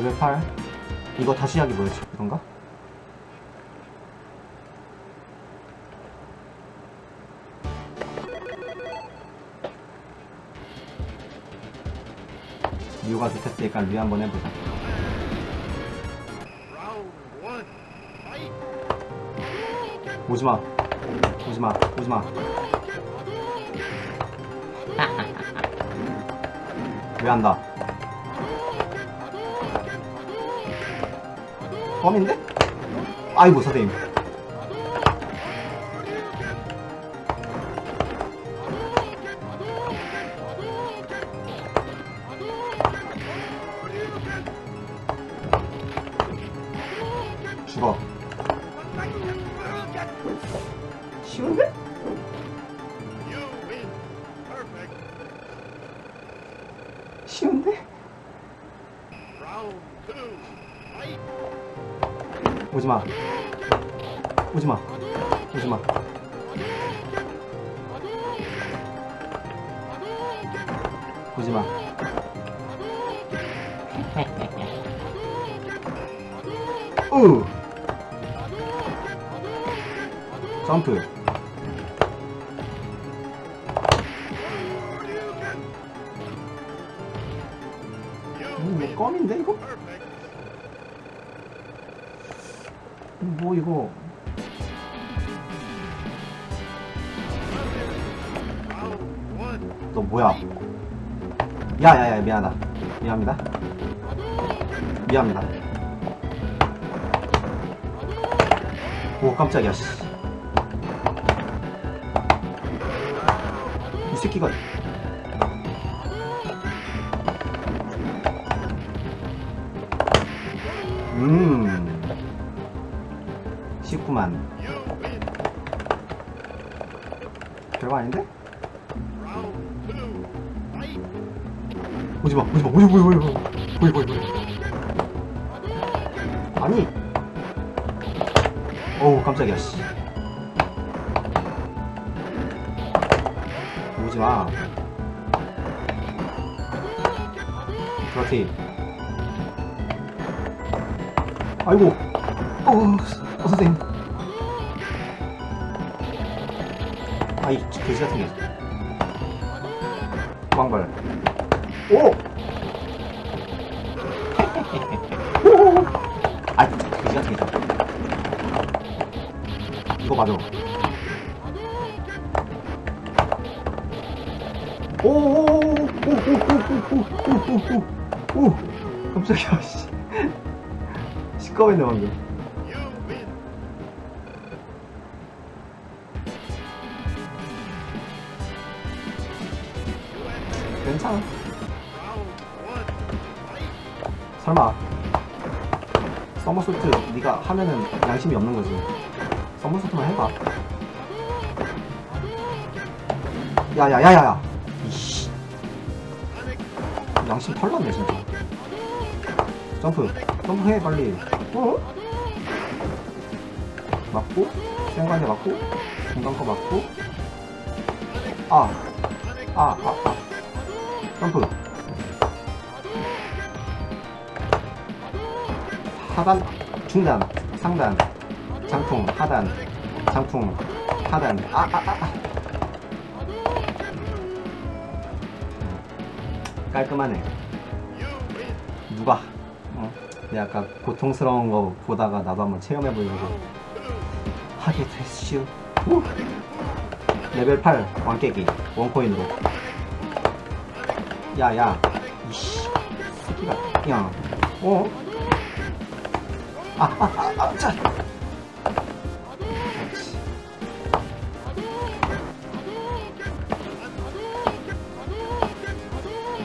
레벨 8 이거 다시 하기 뭐였지 이건가? 류가 좋댔으니까 류 한번 해보자. 오지마. 오지마. 오지마. 왜 한다 껌인데? 아이고 선생님 죽어 쉬운데? 쉬운데? 오지 마. 오지 마. 오지 마. 오지 마. 으 점프 너 뭐야 야야야 미안하다 미안합니다 미안합니다 오 깜짝이야 씨. 이 새끼가 음 쉽구만. 별거 아닌데? 오지 마 오지 마 오지 뭐야 뭐야 뭐야 뭐야 뭐야 뭐야 아니. 어우 깜짝이야 씨. 오지 마. 그렇지. 아이고. 어, 어 선생님. 아이 그지 같은 게. 왕발 오! 아, 그지 같은 게. 이거 맞아. 오, 오, 오, 오, 오, 오, 오, 오, 오, 오, 오, 깜짝이야, 씨. 시꺼했네, 방금. 하면은 양심이 없는 거지. 서머소트만 해봐. 야야야야야. 이씨. 양심 털났네 진짜. 점프. 점프해 빨리. 어? 맞고 생관에 맞고 중간 거 맞고 아. 아, 아, 아. 점프. 하단, 중단, 상단, 장풍, 하단, 장풍, 하단. 아, 아, 아, 아. 깔끔하네. You win. 누가? 어? 내가 아까 고통스러운 거 보다가 나도 한번 체험해 보려고 Round two. 하게 됐슈. 우! 레벨 8 왕깨기 원코인으로. 야, 야. 이씨. 새끼가. 야. 어? 아, 아, 아, 아, 자.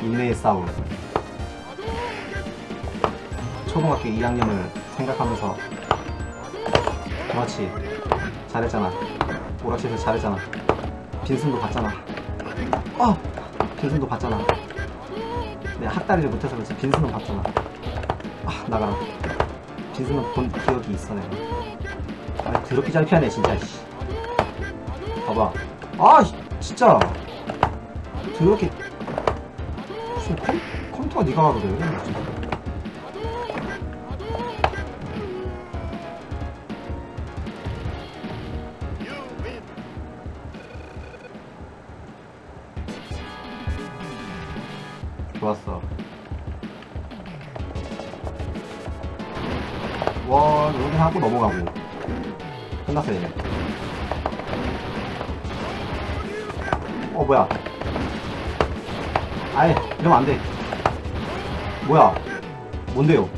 인내의 싸움. 초등학교 2학년을 생각하면서 그렇지. 잘했잖아. 오락실에서 잘했잖아. 빈승도 봤잖아. 어! 빈승도 봤잖아. 내 학다리를 못해서 그렇지. 빈승은 봤잖아. 아 나가라 빈승은 본 기억이 있어 내가 아 더럽게 잘 피하네 진짜 씨. 봐봐. 아 씨, 진짜. 더럽게. 컴퓨터가 니가 하고 그 와, 여기 하고 넘어가고. 끝났어, 이제. 어, 뭐야. 아이, 이러면 안 돼. 뭐야. 뭔데요?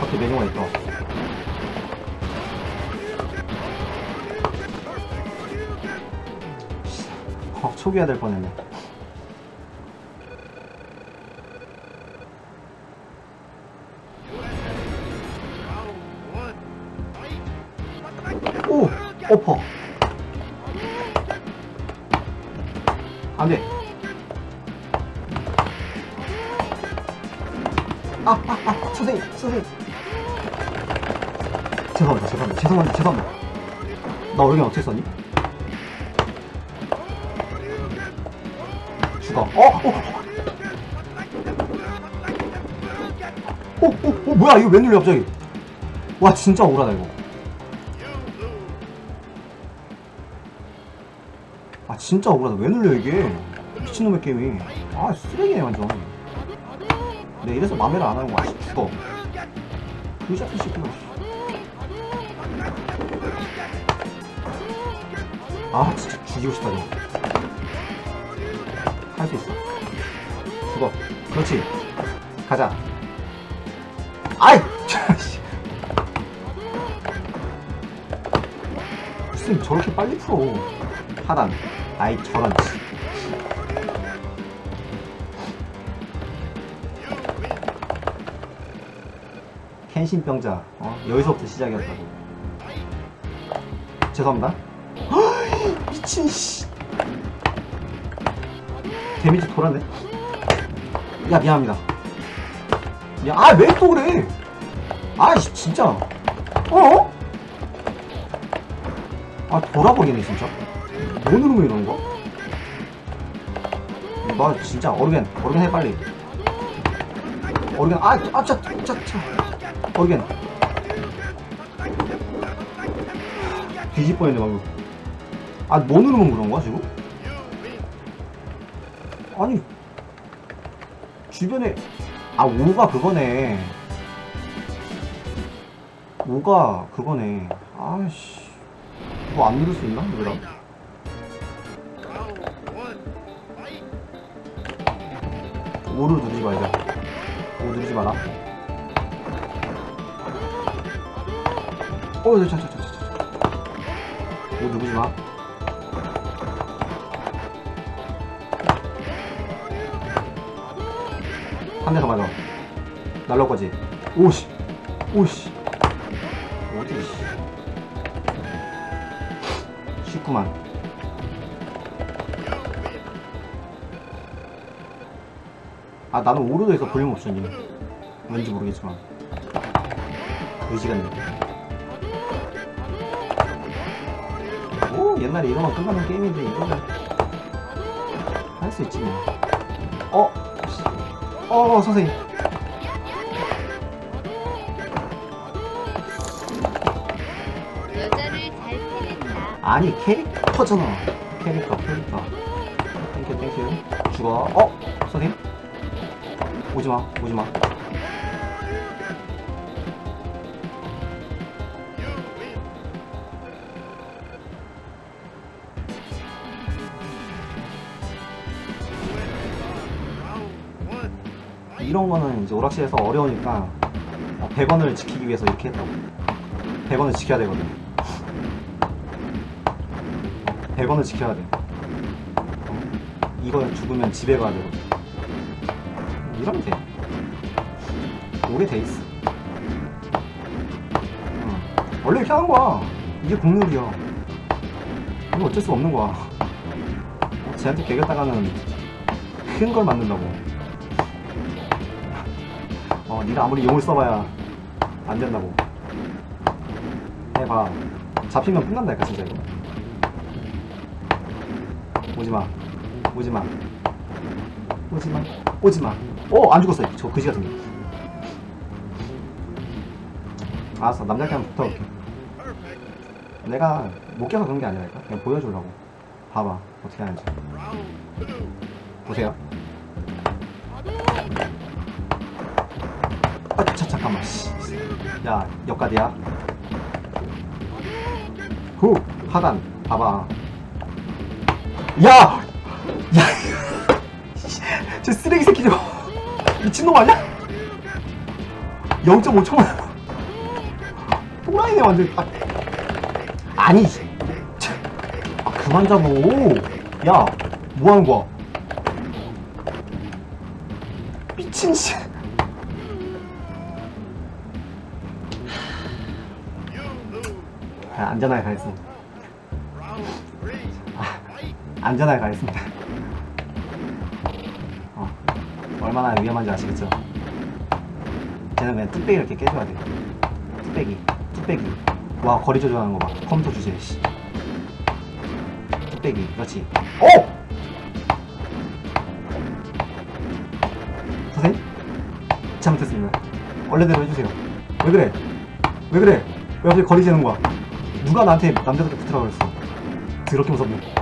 밖에 메뉴가 있다. 어, 초기화 될 뻔했네. 오! 오퍼! 안 돼. 아, 아, 아, 선생님, 선생님. 죄송합니다, 죄송합니다, 죄송합니다, 죄송합니다. 나 얼굴 어떻게 썼니? 죽어. 어, 어! 어, 어, 어, 뭐야, 이거 왜 눌려, 갑자기? 와, 진짜 억울하다, 이거. 진짜 억울하다. 왜 눌려 이게? 미친놈의 게임이. 아 쓰레기네 완전. 내 이래서 맘에를 안 하는 거야 씨, 죽어 그 자식 새끼가 아 진짜 죽이고 싶다 할수 있어. 죽어. 그렇지. 가자. 아이! 씨. 무슨 저렇게 빨리 풀어. 하단 아이 저런 켄신병자 어? 여기서부터 시작이었다고 죄송합니다 헉, 미친 씨 데미지 돌았네 야 미안합니다 야, 아, 왜 또 그래? 아이씨, 진짜. 어? 아, 돌아버리네, 진짜. 뭐 누르면 이러는 거? 너 진짜 어르겐, 어르겐 해, 빨리. 어르겐, 아, 아, 차, 차, 차. 어르겐. 뒤집 뻔했네, 방금. 아, 뭐 누르면 그런 거야, 지금? 아니, 주변에, 아, 5가 그거네. 5가 그거네. 아이씨. 이거 안 누를 수 있나? 누구 5를 누르지 말자. 5 누르지 마라. 어, 자, 자, 자, 자, 자. 5 누르지 마. 한 대 더 맞아. 날라올 거지. 오씨. 오씨. 어디, 씨. 쉽구만. 아, 나는 오르도에서 볼륨 옵션이. 왠지 모르겠지만. 의지가 있네. 오, 옛날에 이거만 끝나는 게임인데, 이거를. 할수 있지, 뭐. 어? 씨. 어, 선생님. 아니 캐릭터잖아 캐릭터 캐릭터 땡큐 땡큐 죽어 어? 선생님? 오지마 오지마. 이런 거는 이제 오락실에서 어려우니까 100원을 지키기 위해서 이렇게 했다고 100원을 지켜야 되거든 100원을 지켜야 돼 어? 이거 죽으면 집에 가야 되거든 이러면 돼 오게 돼 있어 어. 원래 이렇게 하는 거야 이게 국룰이야 이거 어쩔 수 없는 거야 어, 쟤한테 개겼다가는 큰 걸 만든다고 어, 네가 아무리 용을 써봐야 안 된다고. 해봐. 잡히면 끝난다니까, 진짜 이거. 오지마. 오지마. 오지마. 오지마. 어, 안 죽었어요. 저 그지 같은 거. 알았어, 남자끼리 한번 붙어볼게. 내가 못 껴서 그런 게 아니라니까. 그냥 보여주려고. 봐봐, 어떻게 하는지. 보세요. 아, 자, 잠깐만. 씨. 야, 역가디야. 후! 하단. 봐봐. 야! 야! 저 쓰레기 새끼 좀. 미친놈 아니야? 0.5초만 또라이네 완전. 아, 아니 참. 아, 그만 잡어. 야 뭐하는 거야? 미친 씨. 아, 안전하게 가겠습니다. 아, 안전하게 가겠습니다. 얼마나 위험한지 아시겠죠? 쟤는 그냥 뚝배기 이렇게 깨줘야 돼. 뚝배기, 뚝배기. 와 거리 조절하는 거 봐. 컴퓨터 주제. 씨. 뚝배기, 그렇지. 오! 선생님? 잘못했습니다. 원래대로 해주세요. 왜 그래? 왜 그래? 왜 갑자기 거리 재는 거야? 누가 나한테 남자답게 붙으라고 그랬어? 더럽게 무섭네.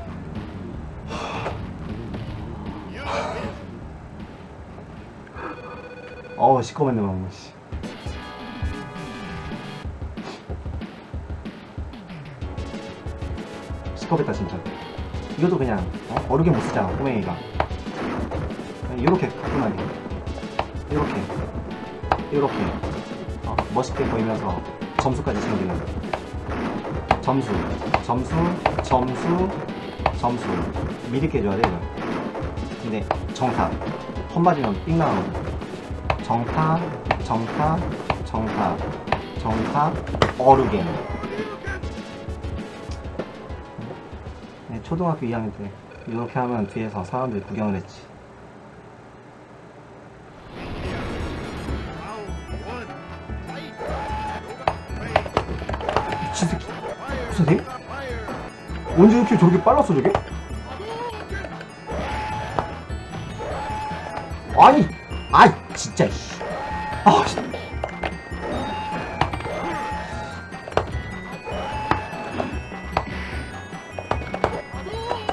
어우 시꺼먼데 너무 씨. 시꺼겠다 진짜. 이것도 그냥 어? 어렵게 못 쓰잖아 꼬맹이가. 이렇게 가끔하게. 이렇게. 이렇게. 어, 멋있게 보이면서 점수까지 챙기는. 점수. 점수. 점수. 점수. 미리 깨줘야 돼 이거. 근데 정타 헛 맞으면 삑 나가는 거 정타 정타 정타 정타 어르겐 네, 초등학교 2학년 때 이렇게 하면 뒤에서 사람들이 구경을 했지. 미친 새끼 선생님? Fire. 언제 이렇게 저렇게 빨랐어 저게?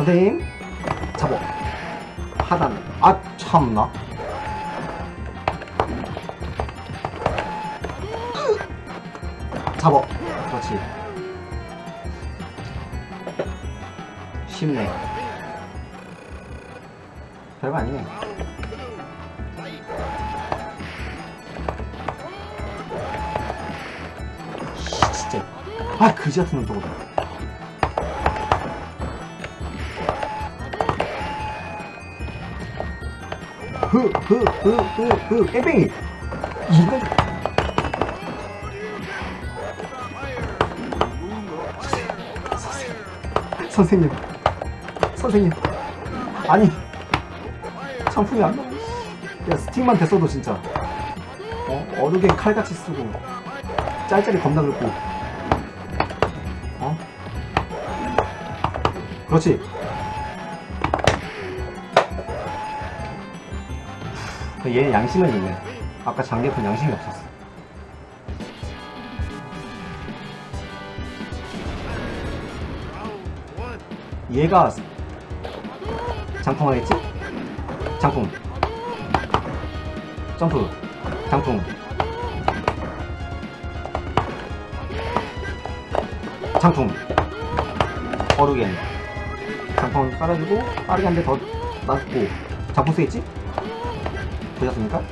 선생님? 잡어. 하단. 아 참나? 잡어. 그렇지. 쉽네. 별거 아니네. 씨, 진짜. 아 그지 같은 놈 저거 흐흐흐흐흐 뺑뺑이. 이거. 선생님. 선생님. 아니. 상품이 안 나와. 야 스틱만 됐어도 진짜. 어? 어르게 칼같이 쓰고 짤짤이 겁나 긁고. 어? 그렇지 얘 양심은 있네. 아까 장계픈 양심이 없었어. 얘가 장풍 하겠지? 장풍. 점프. 장풍. 장풍. 어루겐. 장풍 깔아주고 빠르게 한 대더 놔주고. 장풍 쓰겠지? 보셨습니까?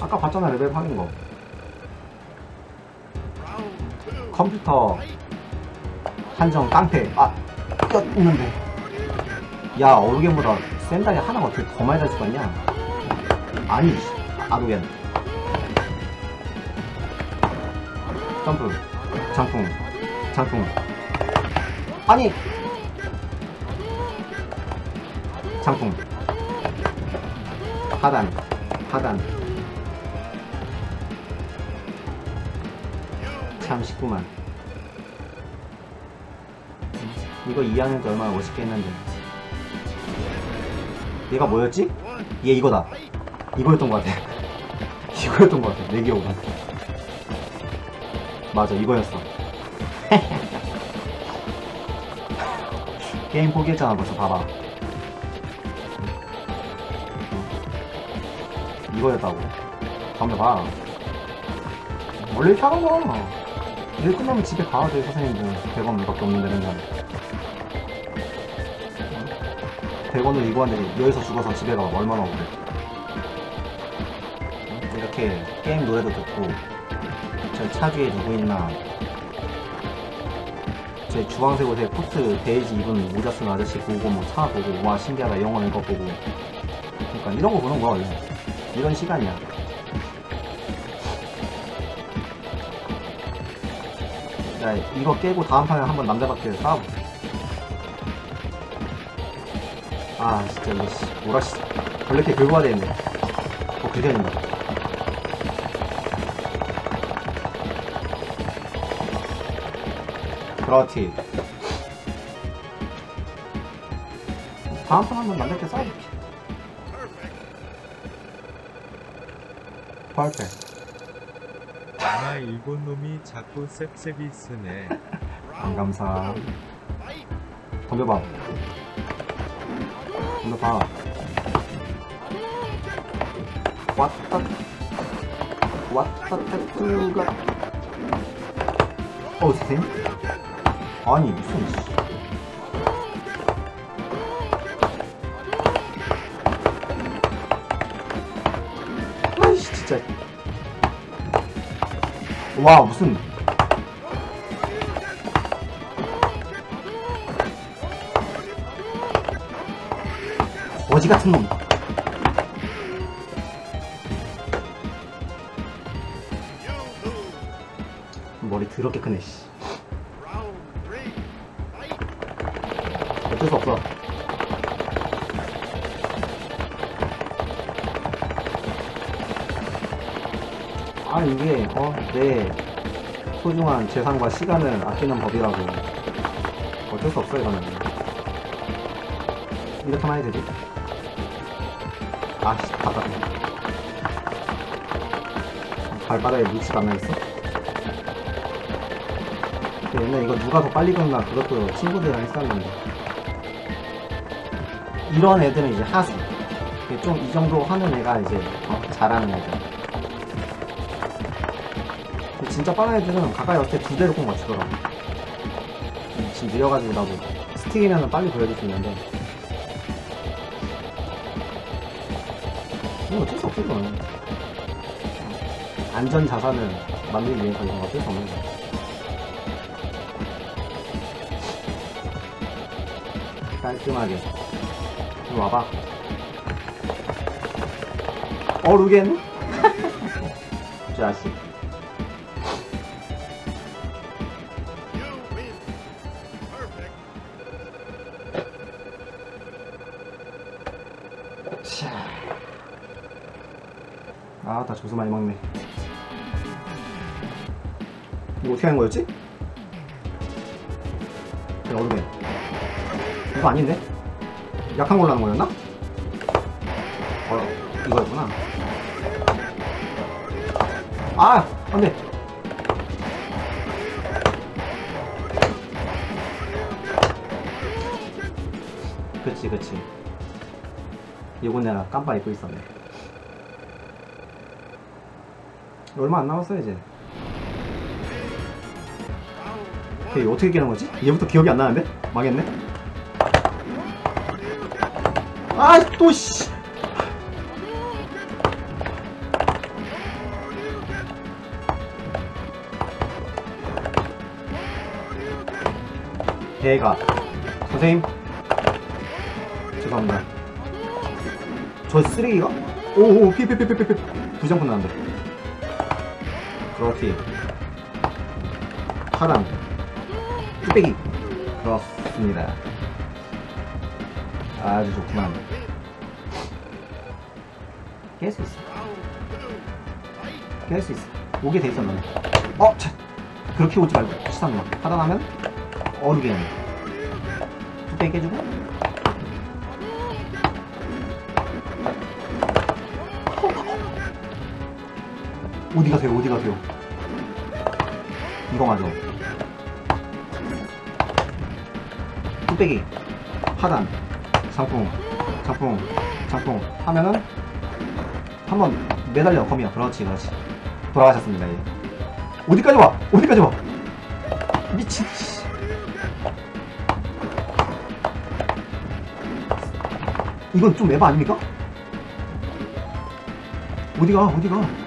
아까 봤잖아 레벨 확인 거. 컴퓨터 한정 깡패. 아 꼈는데. 야 어루겐보다 센다리 하나가 어떻게 더 많이 달 수가 있냐? 아니 씨, 아루겐. 점프. 장풍. 장풍. 아니 장풍 하단 하단. 참 쉽구만. 이거 2학년 때 얼마나 멋있게 했는데. 얘가 뭐였지? 얘 이거다. 이거였던 것 같아. 이거였던 것 같아. 내 기억은 맞아 이거였어. 게임 포기했잖아 벌써. 봐봐 이거였다고. 덤벼봐 원래 이렇게 하는 거야 일 끝나면 집에 가야 돼 선생님들. 100원 밖에 없는데 맨날 100원을 이거 하는데 여기서 죽어서 집에 가면 얼마나 오래 이렇게 게임 노래도 듣고 저 차 뒤에 누구 있나. 제 주황색 옷에 코트 베이지 입은 모자 쓴 아저씨 보고 뭐 차 보고 와 신기하다. 영어 이거 보고. 그러니까 이런 거 보는 거야 이런 시간이야. 야 이거 깨고 다음 판에 한번 남자답게 싸워볼게 아 진짜 이거 씨 뭐라 씨. 벌레게 긁어야 되는데. 더 긁어야 된다 그렇지. 다음 판 한번 남자답게 싸워볼게 펄페 아마 일본 놈이 자꾸 셉셉이 쓰네. 안 감사. 덤벼봐. 덤벼봐. 왔다. 왔다 타투가. 어 선생님? 아니 무슨 와 무슨 거지 같은 놈. 머리 더럽게 크네, 씨. 어쩔 수 없어. 아, 이게, 어, 내 소중한 재산과 시간을 아끼는 법이라고. 어쩔 수 없어, 이거는. 이렇게만 해도 되지? 아씨, 답답해. 발바닥에 안 나있어? 옛날에 이거 누가 더 빨리 걷나 그것도 친구들이랑 했었는데 이런 애들은 이제 하수 좀 이 정도 하는 애가 이제 어, 잘하는 애들 진짜 빠른 애들은 가까이 왔을 때 두 대를 꼭 맞추더라고. 지금 느려가지고 나도 스틱이면 빨리 보여줄 수 있는데. 이거 어쩔 수 없어 이거는. 안전 자산을 만들기 위해서 이건 어쩔 수 없는 거야. 깔끔하게. 이리 와봐. 어 루겐? 자식 점수 많이 먹네 이거 어떻게 하는 거였지? 그래 어루겐 이거 아닌데? 약한 걸로 하는 거였나? 어 이거였구나 아 안돼 그치 그치 이건 내가 깜빡 잊고 있었네 얼마 안 남았어 이제 이게 어떻게 깨는 거지? 얘부터 기억이 안 나는데? 망했네 아또 씨. 배가 선생님 죄송합니다 저 쓰레기가? 오오 피피피피피피 부정분 나는데 그렇지 하단 뚝배기 그렇습니다 아주 좋구만 깰 수 있어. 깰 수 있어. 오게 돼 있어, 너네. 어, 차. 그렇게 오지 말고, 치사누나. 하다 나면, 어르게. 뚝배기 깨주고. 어디 가세요, 어디 가세요. 이거 맞아. 뚝배기. 하단. 장풍. 장풍. 장풍. 하면은, 한번 매달려, 거미야. 그렇지, 그렇지. 돌아가셨습니다. 예. 어디까지 와? 어디까지 와? 미친. 씨. 이건 좀 에바 아닙니까? 어디가? 어디가?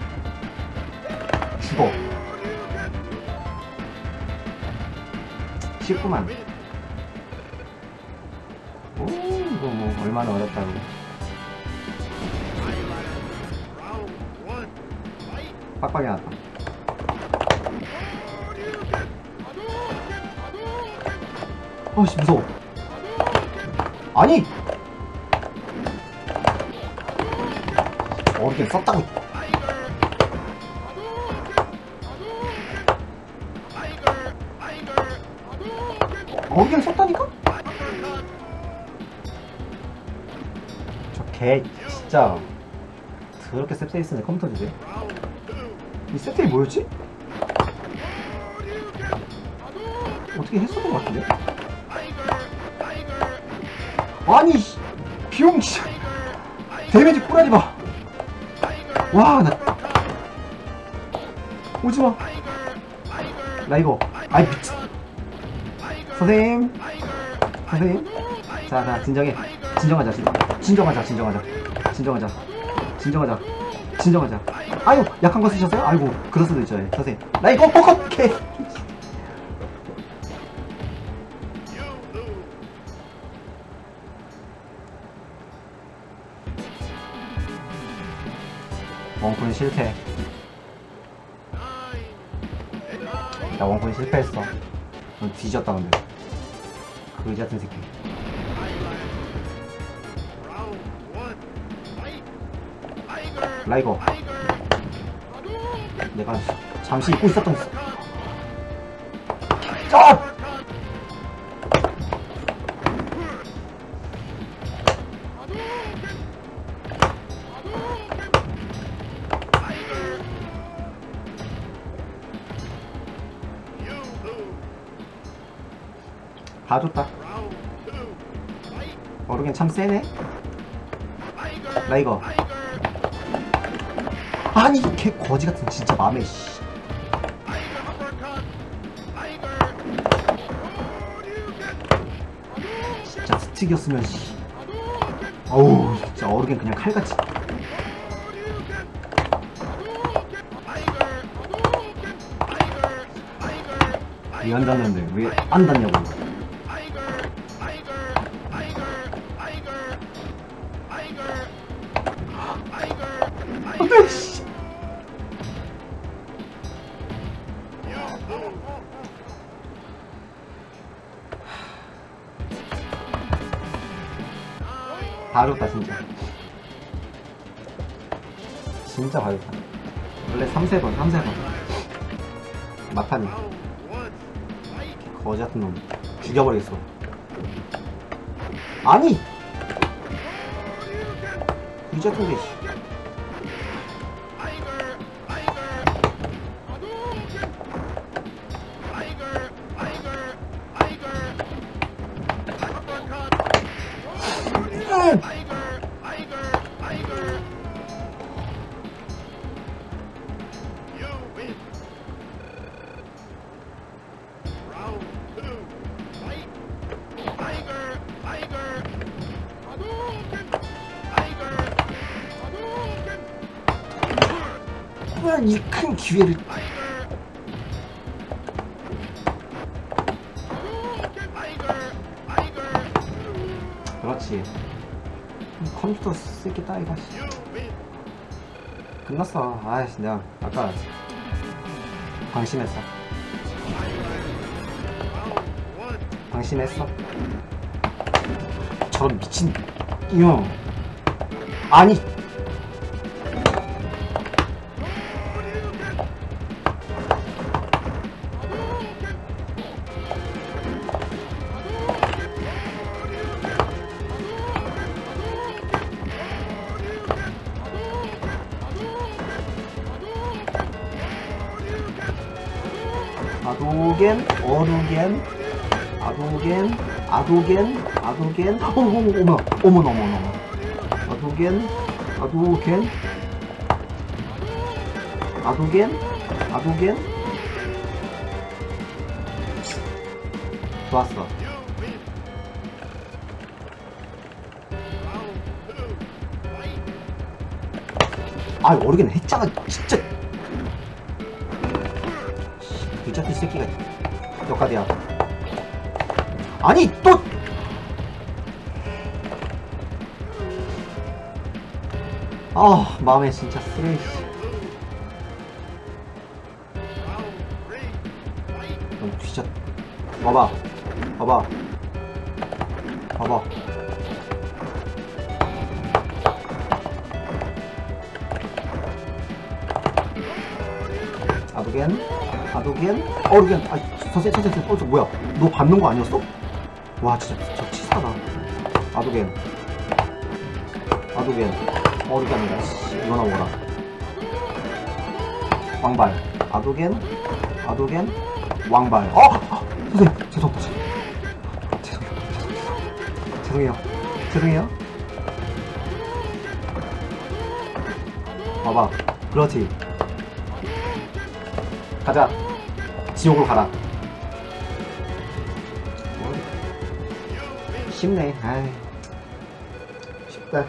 19만. 오 이거 뭐 얼마나 어렵다고. 빡빡이 나왔다. 어씨 무서워. 아니! 어떻게 썼다고. 어렵게 썼다니까? 저 개 진짜 더럽게 셉세이 쓰네 컴퓨터 주제. 이 세트이 뭐였지? 어떻게 했었던 것 같은데? 아니 씨, 비용 씨 데미지 꿀하지 마. 와나 오지 마. 나 이거 아이 미친. 선생님. 선생님. 자자 진정해. 진정하자 진- 진정하자 진정하자. 진정하자. 진정하자. 진정하자. 아유 약한 거 쓰셨어요? 아이고 그럴 수도 있죠. 예. 선생님. 나 이거 뻑뻑 개 You lose. 원쿤 실패. 나 원쿤 실패했어. 넌 뒤졌다 근데 그지 같은 새끼. 라이거. 내가 잠시 잊고 있었던 아! 봐줬다. 어르겐 참 세네. 라이거 Tiger. 아니 개 거지 같은 진짜 맘에 씨. 진짜 스틱이었으면 씨 어우 진짜 어르겐 그냥 칼같이 왜 안 닿는데 왜 안 닿냐고 봐줬다 진짜 진짜 봐줬다 원래 3세번 3세번. 막판이 거지 같은 놈. 죽여버리겠어. 아니! 같은 게 씨. 큰 기회를 그렇지. 컴퓨터 새끼 따위가 씨. 끝났어. 아이씨 내가 아까 방심했어. 방심했어. 저런 미친 이형. 아니 아도겐, 아도겐, 아도겐, 어머, 어머, 어머, 어머, 어머, 어머. 아도겐, 아도겐, 아도겐, 아도겐. 좋았어. 아, 어르긴 했잖아, 진짜. 유자티 새끼가 역가디야. 아니 또. 아, 마음에 진짜 쓰레기. 넌 뒤졌. 봐봐, 봐봐, 봐봐. 아도겐, 아도겐, 어르겐. 아, 선생, 선생, 선생, 어, 저 뭐야? 너 받는 거 아니었어? 와, 진짜, 저 치사하다. 어르겐 아니라, 씨, 이거나 먹어라. 왕발, 아도겐, 아도겐, 왕발. 어! 아, 선생님, 죄송합니다. 죄송해요. 죄송해요. 죄송해요. 봐봐. 그렇지. 가자. 지옥으로 가라. 쉽네. 아이. 쉽다.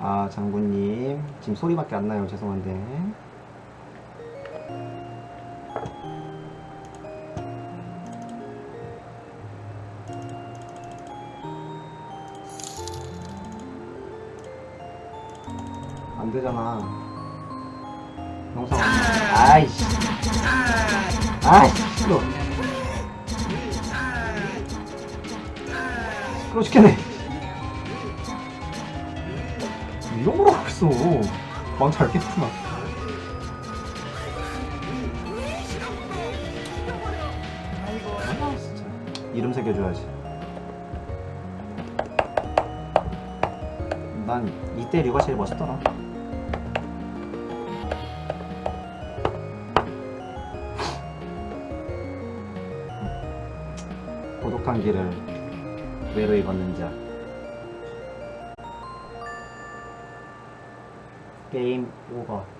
아, 장군님. 지금 소리밖에 안 나요. 죄송한데. 안 되잖아. 영상. 아이씨. 아이씨, 시끄 러. 시끄러 죽겠네. 이런 있어. 망치 알겠구나. 아, 진짜. 이름 새겨줘야지. 난 이때 류가 제일 멋있더라. 고독한 길을 외로이 걷는 자. 게임 오버.